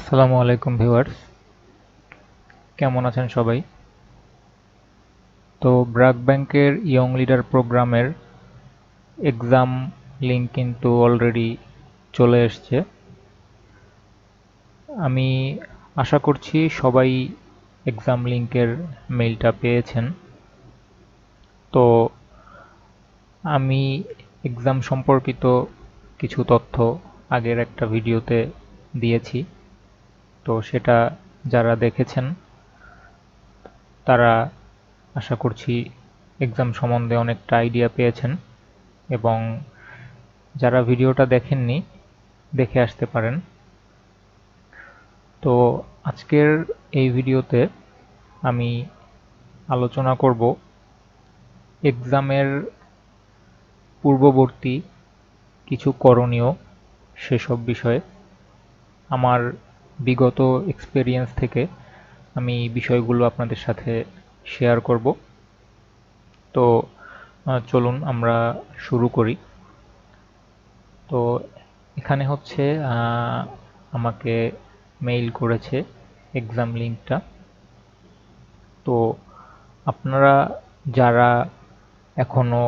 আসসালামু আলাইকুম ভিউয়ার্স। কেমন আছেন সবাই? তো ব্রাক ব্যাংকের ইয়ং লিডার প্রোগ্রামের এক্সাম লিঙ্ক কিন্তু অলরেডি চলে এসছে। আমি আশা করছি সবাই এক্সাম লিঙ্কের মেইলটা পেয়েছেন। তো আমি এক্সাম সম্পর্কিত কিছু তথ্য আগের একটা ভিডিওতে দিয়েছি। তো সেটা যারা দেখেছেন, তারা আশা করছি এক্সাম সম্বন্ধে অনেকটা আইডিয়া পেয়েছেন এবং যারা ভিডিওটা দেখেননি, দেখে আসতে পারেন। তো আজকের এই ভিডিওতে আমি আলোচনা করব এক্সামের পূর্ববর্তী কিছু করণীয় সেসব বিষয়ে। আমার বিগত এক্সপেরিয়েন্স থেকে আমি বিষয়গুলো আপনাদের সাথে শেয়ার করব। তো চলুন আমরা শুরু করি। তো, এখানে হচ্ছে আমাকে মেইল করেছে এক্সাম লিঙ্কটা তো, আপনারা যারা এখনও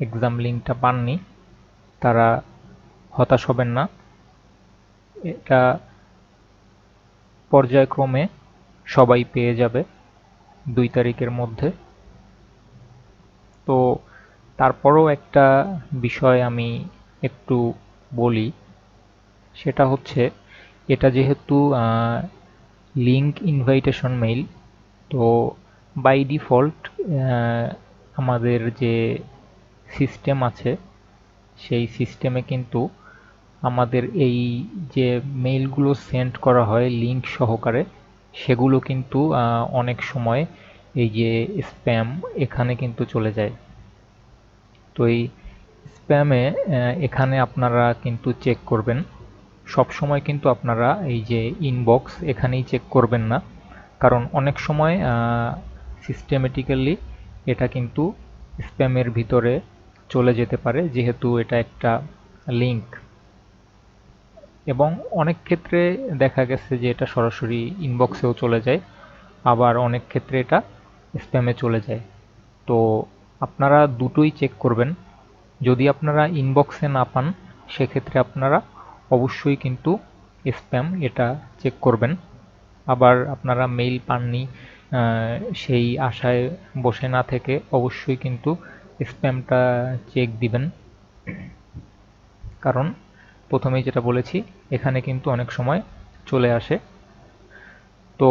এক্সাম লিঙ্কটা পাননি, তারা হতাশ হবেন না। এটা পর্যায়ক্রমে সবাই পেয়ে যাবে দুই তারিখের মধ্যে। তো তারপরও একটা বিষয় আমি একটু বলি, সেটা হচ্ছে এটা যেহেতু লিঙ্ক ইনভাইটেশন মেইল তো বাই ডিফল্ট আমাদের যে সিস্টেম আছে, সেই সিস্টেমে কিন্তু আমাদের এই যে মেইলগুলো সেন্ড করা হয় লিঙ্ক সহকারে, সেগুলো কিন্তু অনেক সময় এই যে স্প্যাম এখানে কিন্তু চলে যায়। তো এই স্প্যামে এখানে আপনারা কিন্তু চেক করবেন। সব সময় কিন্তু আপনারা এই যে ইনবক্স এখানেই চেক করবেন না। কারণ অনেক সময় সিস্টেমেটিক্যালি এটা কিন্তু স্প্যামের ভিতরে চলে যেতে পারে, যেহেতু এটা একটা লিঙ্ক এবং অনেক ক্ষেত্রে দেখা গেছে যে এটা সরাসরি ইনবক্সেও চলে যায়, আবার অনেক ক্ষেত্রে এটা স্প্যামে চলে যায়। তো আপনারা দুটোই চেক করবেন। যদি আপনারা ইনবক্সে না পান, সেক্ষেত্রে আপনারা অবশ্যই কিন্তু স্প্যাম এটা চেক করবেন। আবার আপনারা মেইল পাননি সেই আশায় বসে না থেকে অবশ্যই কিন্তু স্প্যামটা চেক দিবেন। কারণ প্রথমেই যেটা বলেছি, এখানে কিন্তু অনেক সময় চলে আসে। তো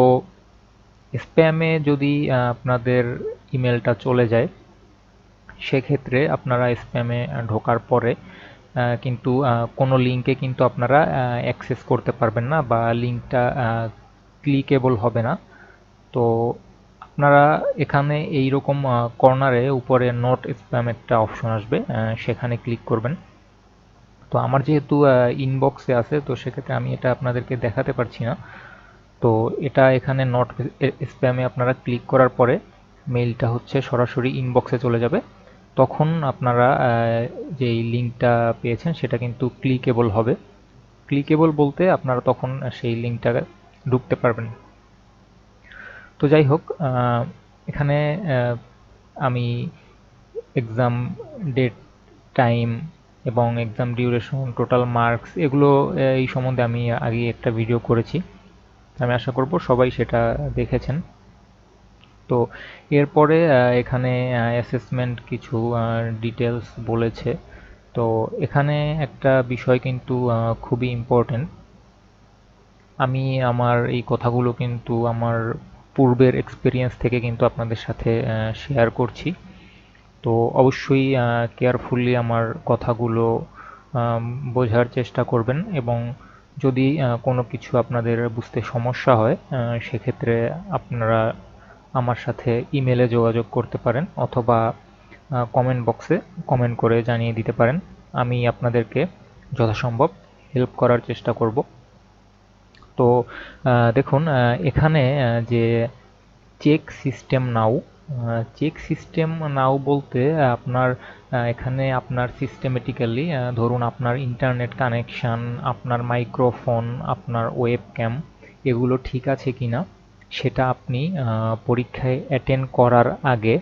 স্প্যামে যদি আপনাদের ইমেলটা চলে যায়, সেক্ষেত্রে আপনারা স্প্যামে ঢোকার পরে কিন্তু কোনো লিঙ্কে কিন্তু আপনারা অ্যাক্সেস করতে পারবেন না বা লিঙ্কটা ক্লিকেবল হবে না। তো আপনারা এখানে এই রকম কর্নারে উপরে নোট স্প্যাম একটা অপশন আসবে সেখানে ক্লিক করবেন। তো আমার যেহেতু ইনবক্সে আছে, তো সেক্ষেত্রে আমি এটা আপনাদেরকে দেখাতে পারছি না। তো এটা এখানে নট স্প্যামে আপনারা ক্লিক করার পরে মেইলটা হচ্ছে সরাসরি ইনবক্সে চলে যাবে। তখন আপনারা যেই লিঙ্কটা পেয়েছেন সেটা কিন্তু ক্লিকেবল হবে। ক্লিকেবল বলতে আপনারা তখন সেই লিঙ্কটা ঢুকতে পারবেন। তো যাই হোক এখানে আমি এক্সাম ডেট টাইম এবং এক্সাম ডিউরেশন টোটাল মার্কস এগুলো এই সম্বন্ধে আমি আগে একটা ভিডিও করেছি। আমি আশা করব সবাই সেটা দেখেছেন। তো এরপরে এখানে অ্যাসেসমেন্ট কিছু ডিটেলস বলেছে। তো এখানে একটা বিষয় কিন্তু খুবই ইম্পর্টেন্ট আমি আমার এই কথাগুলো কিন্তু আমার পূর্বের এক্সপিরিয়েন্স থেকে কিন্তু আপনাদের সাথে শেয়ার করছি। তো অবশ্যই কেয়ারফুলি আমার কথাগুলো বোঝার চেষ্টা করবেন এবং যদি কোনো কিছু আপনাদের বুঝতে সমস্যা হয় সেক্ষেত্রে আপনারা আমার সাথে ইমেলে যোগাযোগ করতে পারেন অথবা কমেন্ট বক্সে কমেন্ট করে জানিয়ে দিতে পারেন। আমি আপনাদেরকে যথাসম্ভব হেল্প করার চেষ্টা করব। তো দেখুন এখানে যে check system now check system now বলতে আপনার এখানে আপনার সিস্টেমেটিক্যালি ধরুন আপনার ইন্টারনেট কানেকশান আপনার মাইক্রোফোন আপনার ওয়েব ক্যাম এগুলো ঠিক আছে কিনা, সেটা আপনি পরীক্ষায় অ্যাটেন্ড করার আগে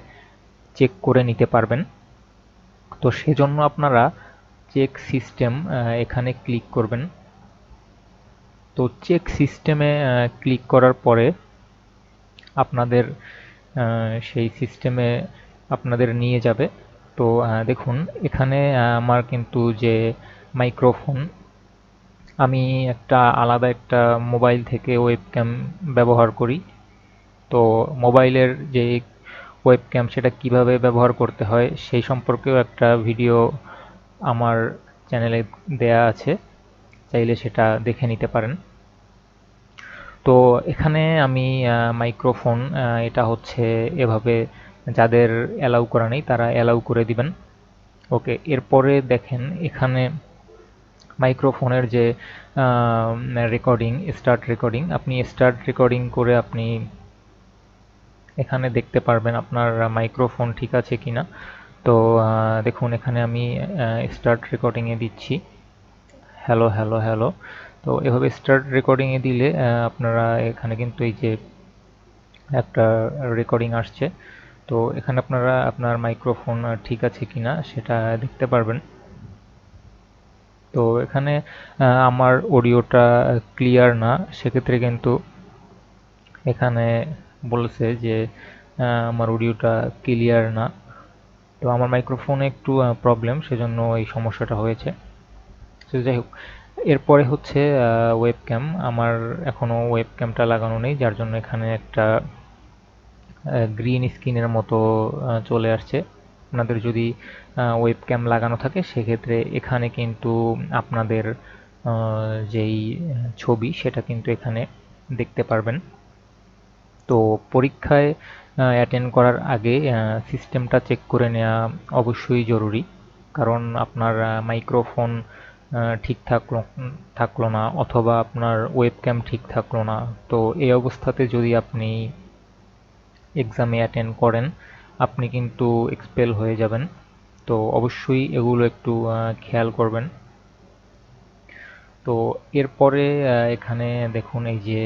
চেক করে নিতে পারবেন। তো সেজন্য আপনারা চেক সিস্টেম এখানে ক্লিক করবেন। তো চেক সিস্টেমে ক্লিক করার পরে আপনাদের সেই সিস্টেমে আপনাদের নিয়ে যাবে। তো দেখুন, এখানে আমার কিন্তু যে মাইক্রোফোন আমি একটা আলাদা একটা মোবাইল থেকে ওয়েবক্যাম ব্যবহার করি। তো মোবাইলের যে ওয়েবক্যাম সেটা কীভাবে ব্যবহার করতে হয়, সেই সম্পর্কেও একটা ভিডিও আমার চ্যানেলে দেয়া আছে। চাইলে সেটা দেখে নিতে পারেন। তো এখানে আমি মাইক্রোফোন এটা হচ্ছে এভাবে যাদের অ্যালাউ করা নেই তারা অ্যালাউ করে দিবেন। ওকে এরপরে দেখেন এখানে মাইক্রোফোনের যে রেকর্ডিং স্টার্ট রেকর্ডিং আপনি স্টার্ট রেকর্ডিং করে আপনি এখানে দেখতে পারবেন আপনার মাইক্রোফোন ঠিক আছে কিনা। তো দেখুন এখানে আমি স্টার্ট রেকর্ডিংয়ে দিচ্ছি। হ্যালো হ্যালো হ্যালো তো এভাবে স্টার্ট রেকর্ডিংয়ে দিলে আপনারা এখানে কিন্তু এই যে একটা রেকর্ডিং আসছে। তো এখানে আপনারা আপনার মাইক্রোফোন ঠিক আছে কিনা সেটা দেখতে পারবেন। তো এখানে আমার অডিওটা ক্লিয়ার না, সেক্ষেত্রে কিন্তু এখানে বলেছে যে আমার অডিওটা ক্লিয়ার না। তো আমার মাইক্রোফোনে একটু প্রবলেম সেজন্য এই সমস্যাটা হয়েছে। তো যাই হোক, এরপরে হচ্ছে ওয়েবক্যাম আমার এখনও ওয়েবক্যামটা লাগানো নেই, যার জন্য এখানে একটা গ্রিন স্ক্রিনের মতো চলে আসছে। আপনাদের যদি ওয়েবক্যাম লাগানো থাকে, সেক্ষেত্রে এখানে কিন্তু আপনাদের যেই ছবি, সেটা কিন্তু এখানে দেখতে পারবেন। তো পরীক্ষায় অ্যাটেন্ড করার আগে সিস্টেমটা চেক করে নেওয়া অবশ্যই জরুরি। কারণ আপনার মাইক্রোফোন ঠিক থাকল থাকল না অথবা আপনার ওয়েবক্যাম ঠিক থাকল না। তো এই অবস্থাতে যদি আপনি এক্সামে অ্যাটেন্ড করেন, আপনি কিন্তু এক্সপেল হয়ে যাবেন। তো অবশ্যই এগুলো একটু খেয়াল করবেন। তো এরপরে এখানে দেখুন এই যে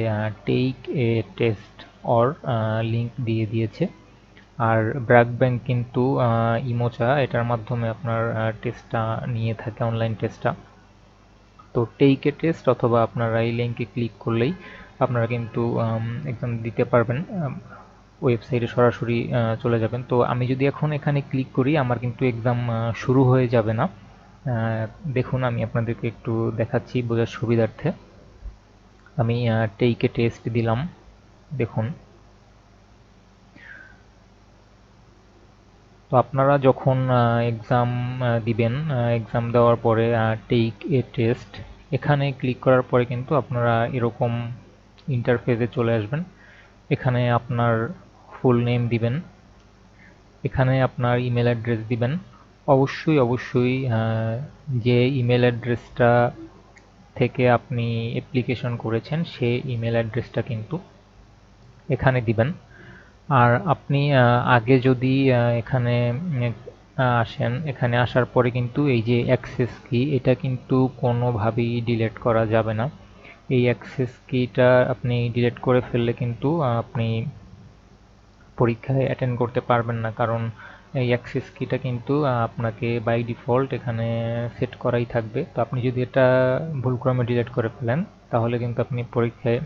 take a test or link দিয়ে দিয়েছে। আর ব্র্যাক ব্যাংক কিন্তু ইমোচা, এটার মাধ্যমে আপনার টেস্টটা নিয়ে থাকে অনলাইন টেস্টটা তো এ টেস্ট অথবা আপনারা এই লিঙ্কে ক্লিক করলেই আপনারা কিন্তু এক্সাম দিতে পারবেন। ওয়েবসাইটে সরাসরি চলে যাবেন। তো আমি যদি এখন এখানে ক্লিক করি, আমার কিন্তু এক্সাম শুরু হয়ে যাবে না। দেখুন, আমি আপনাদেরকে একটু দেখাচ্ছি বোঝার সুবিধার্থে। আমি টেইকে টেস্ট দিলাম। দেখুন। তো আপনারা যখন এক্সাম দিবেন এক্সাম দেওয়ার পরে টেক এ টেস্ট এখানে ক্লিক করার পরে কিন্তু আপনারা এরকম ইন্টারফেসে চলে আসবেন। এখানে আপনার ফুল নেম দিবেন। এখানে আপনার ইমেল অ্যাড্রেস দিবেন। অবশ্যই অবশ্যই যে ইমেল অ্যাড্রেসটা থেকে আপনি অ্যাপ্লিকেশন করেছেন, সে ইমেল অ্যাড্রেসটা কিন্তু এখানে দিবেন। আর আপনি আগে যদি এখানে আসেন, এখানে আসার পরে কিন্তু এই যে অ্যাক্সেস কি এটা কিন্তু কোনোভাবেই ডিলেট করা যাবে না। এই অ্যাক্সেস কিটা আপনি ডিলেট করে ফেললে কিন্তু আপনি পরীক্ষায় অ্যাটেন্ড করতে পারবেন না। কারণ এই অ্যাক্সেস কিটা কিন্তু আপনাকে বাই ডিফল্ট এখানে সেট করাই থাকবে। তো আপনি যদি এটা ভুলক্রমে ডিলেট করে ফেলেন, তাহলে কিন্তু আপনি পরীক্ষায়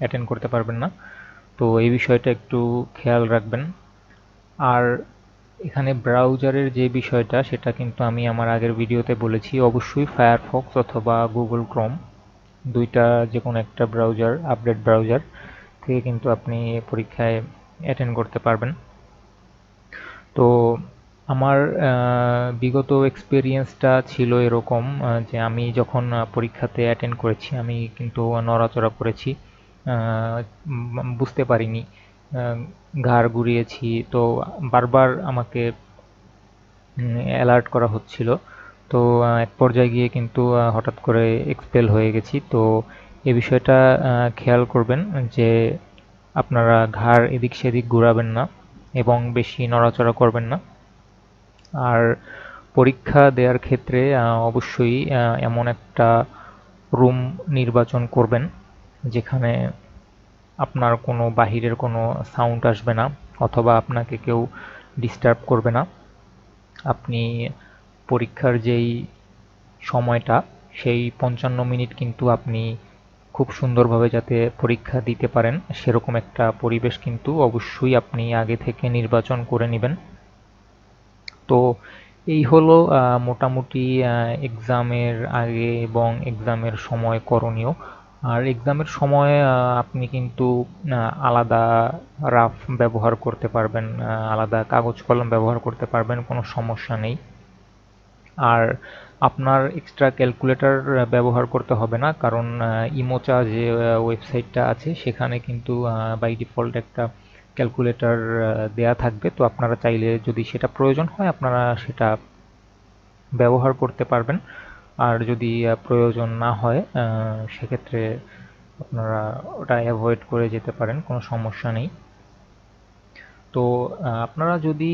অ্যাটেন্ড করতে পারবেন না। তো এই বিষয়টা একটু খেয়াল রাখবেন। আর এখানে ব্রাউজারের যে বিষয়টা, সেটা কিন্তু আমি আমার আগের ভিডিওতে বলেছি। অবশ্যই ফায়ারফক্স অথবা গুগল ক্রোম দুইটা যে কোনো একটা ব্রাউজার, আপডেট ব্রাউজার থেকে কিন্তু আপনি পরীক্ষায় অ্যাটেন্ড করতে পারবেন। তো আমার বিগত এক্সপিরিয়েন্সটা ছিল এরকম যে আমি যখন পরীক্ষাতে অ্যাটেন্ড করেছি, আমি কিন্তু নড়াচড়া করেছি। বুঝতে পারিনি। ঘাড় ঘুরিয়েছি, তো বারবার আমাকে অ্যালার্ট করা হচ্ছিল। তো এক পর্যায়ে গিয়ে কিন্তু হঠাৎ করে এক্সপেল হয়ে গেছি। তো, এ বিষয়টা খেয়াল করবেন যে, আপনারা ঘাড় এদিক সেদিক ঘুরাবেন না এবং বেশি নড়াচড়া করবেন না। আর পরীক্ষা দেওয়ার ক্ষেত্রে অবশ্যই এমন একটা রুম নির্বাচন করবেন। যেখানে আপনার কোনো বাহিরের কোনো সাউন্ড আসবে না, অথবা আপনাকে কেউ ডিস্টার্ব করবে না। আপনি পরীক্ষার যেই সময়টা, সেই পঞ্চান্ন মিনিট কিন্তু আপনি খুব সুন্দরভাবে যাতে পরীক্ষা দিতে পারেন, সেরকম একটা পরিবেশ কিন্তু অবশ্যই আপনি আগে থেকে নির্বাচন করে নেবেন। তো এই হলো মোটামুটি এক্সামের আগে এবং এক্সামের সময় করণীয়। আর এক্সামের সময় আপনি কিন্তু আলাদা রাফ ব্যবহার করতে পারবেন আলাদা কাগজ কলম ব্যবহার করতে পারবেন, কোনো সমস্যা নেই। আর আপনার এক্সট্রা ক্যালকুলেটর ব্যবহার করতে হবে না, কারণ ইমোচা যে ওয়েবসাইটটা আছে, সেখানে কিন্তু বাই ডিফল্ট একটা ক্যালকুলেটর দেয়া থাকবে। তো আপনারা চাইলে যদি সেটা প্রয়োজন হয়, আপনারা সেটা ব্যবহার করতে পারবেন। আর যদি প্রয়োজন না হয় সেক্ষেত্রে আপনারা ওটা অ্যাভয়েড করে যেতে পারেন, কোনো সমস্যা নেই। তো আপনারা যদি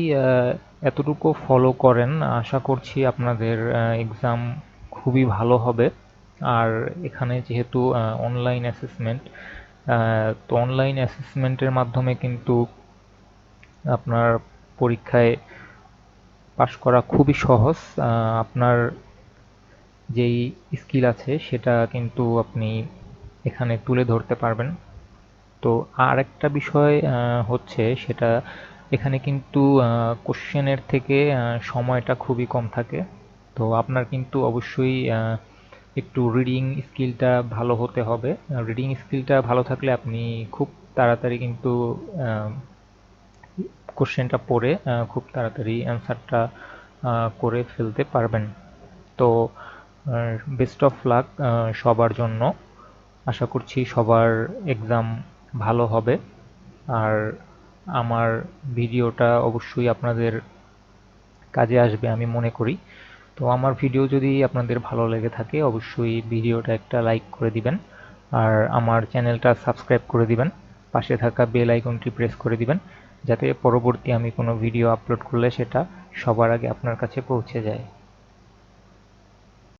এতটুকু ফলো করেন, আশা করছি আপনাদের এক্সাম খুবই ভালো হবে। আর এখানে যেহেতু অনলাইন অ্যাসেসমেন্ট তো অনলাইন অ্যাসেসমেন্টের মাধ্যমে কিন্তু আপনার পরীক্ষায় পাশ করা খুবই সহজ। আপনার যেই স্কিল আছে সেটা কিন্তু আপনি এখানে তুলে ধরতে পারবেন। তো আর একটা বিষয় হচ্ছে সেটা এখানে কিন্তু কোশ্চেনের থেকে সময়টা খুবই কম থাকে। তো আপনার কিন্তু অবশ্যই একটু রিডিং স্কিলটা ভালো হতে হবে। রিডিং স্কিলটা ভালো থাকলে আপনি খুব তাড়াতাড়ি কিন্তু কোশ্চেনটা পড়ে খুব তাড়াতাড়ি অ্যান্সারটা করে ফেলতে পারবেন। তো বেস্ট অফ লাক সবার জন্য। আশা করছি সবার এক্সাম ভালো হবে। আর আমার ভিডিওটা অবশ্যই আপনাদের কাজে আসবে আমি মনে করি। তো আমার ভিডিও যদি আপনাদের ভালো লেগে থাকে, অবশ্যই ভিডিওটা একটা লাইক করে দিবেন। আর আমার চ্যানেলটা সাবস্ক্রাইব করে দিবেন। পাশে থাকা বেল আইকনটি প্রেস করে দিবেন, যাতে পরবর্তী আমি কোনো ভিডিও আপলোড করলে সেটা সবার আগে আপনার কাছে পৌঁছে যায়।